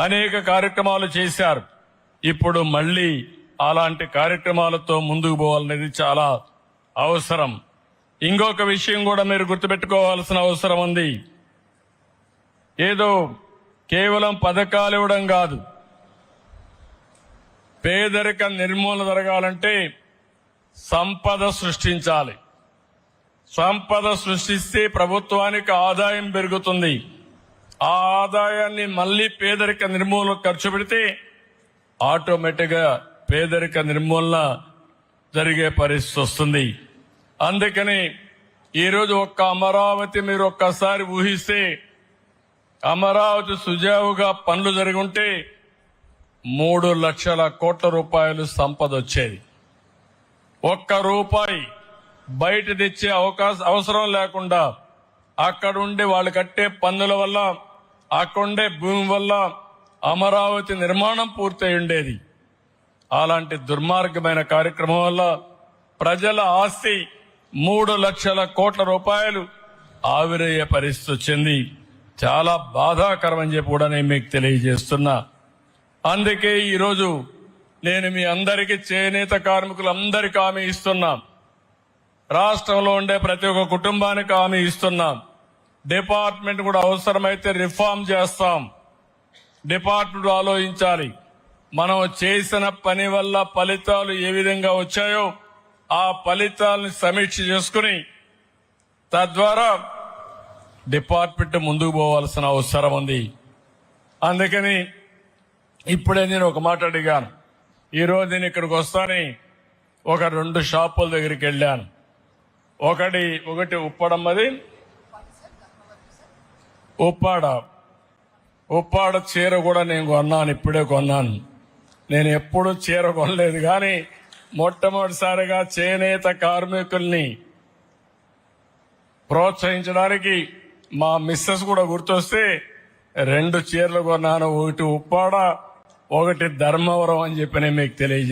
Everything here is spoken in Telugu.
అనేక కార్యక్రమాలు చేశారు. ఇప్పుడు మళ్ళీ అలాంటి కార్యక్రమాలతో ముందుకు పోవాలనేది చాలా అవసరం. ఇంకొక విషయం కూడా మీరు గుర్తుపెట్టుకోవాల్సిన అవసరం ఉంది. ఏదో కేవలం పథకాలు ఇవ్వడం కాదు. పేదరిక నిర్మూలన జరగాలంటే సంపద సృష్టించాలి. సంపద సృష్టిస్తే ప్రభుత్వానికి ఆదాయం పెరుగుతుంది. ఆ ఆదాయాన్ని మళ్ళీ పేదరిక నిర్మూలన ఖర్చు పెడితే ఆటోమేటిక్గా పేదరిక నిర్మూలన జరిగే పరిస్థితి వస్తుంది. అందుకని ఈరోజు ఒక్క అమరావతి మీరు ఒక్కసారి ఊహిస్తే అమరావతి సుజావుగా పనులు జరుగుంటే మూడు లక్షల కోట్ల రూపాయలు సంపద వచ్చేది. ఒక్క రూపాయి బయట తెచ్చే అవకాశం అవసరం లేకుండా అక్కడుండి వాళ్ళు కట్టే పన్నుల వల్ల ఆ కొండే భూమి వల్ల అమరావతి నిర్మాణం పూర్తయి ఉండేది అలాంటి దుర్మార్గమైన కార్యక్రమం వల్ల ప్రజల ఆస్తి మూడు లక్షల కోట్ల రూపాయలు ఆవిరయ్యే పరిస్థితి వచ్చింది. చాలా బాధాకరం అని చెప్పి కూడా నేను మీకు తెలియజేస్తున్నా. అందుకే ఈరోజు నేను మీ అందరికీ చేనేత కార్మికులందరికీ హామీ ఇస్తున్నా. రాష్ట్రంలో ఉండే ప్రతి ఒక్క కుటుంబానికి హామీ ఇస్తున్నాం. డిపార్ట్మెంట్ కూడా అవసరమైతే రిఫార్మ్ చేస్తాం. డిపార్ట్మెంట్ ఆలోచించాలి. మనం చేసిన పని వల్ల ఫలితాలు ఏ విధంగా వచ్చాయో ఆ ఫలితాలను సమీక్ష చేసుకుని తద్వారా డిపార్ట్మెంట్ ముందుకు పోవాల్సిన అవసరం ఉంది. అందుకని ఇప్పుడే నేను ఒక మాట అడిగాను. ఈరోజు నేను ఇక్కడికి వస్తాని ఒక రెండు షాపుల దగ్గరికి వెళ్ళాను. ఒకటి ఒకటి ఉప్పడమ్మది ఉప్పాడ ఉప్పాడ చీర కూడా నేను కొన్నాను ఇప్పుడే కొన్నాను. నేను ఎప్పుడు చీర కొనలేదు కానీ మొట్టమొదటిసారిగా చేనేత కార్మికుల్ని ప్రోత్సహించడానికి మా మిస్సెస్ కూడా గుర్తొస్తే రెండు చీరలు కొన్నాను ఒకటి ఉప్పాడ ఒకటి ధర్మవరం అని చెప్పి నేను మీకు తెలియజేస్తాను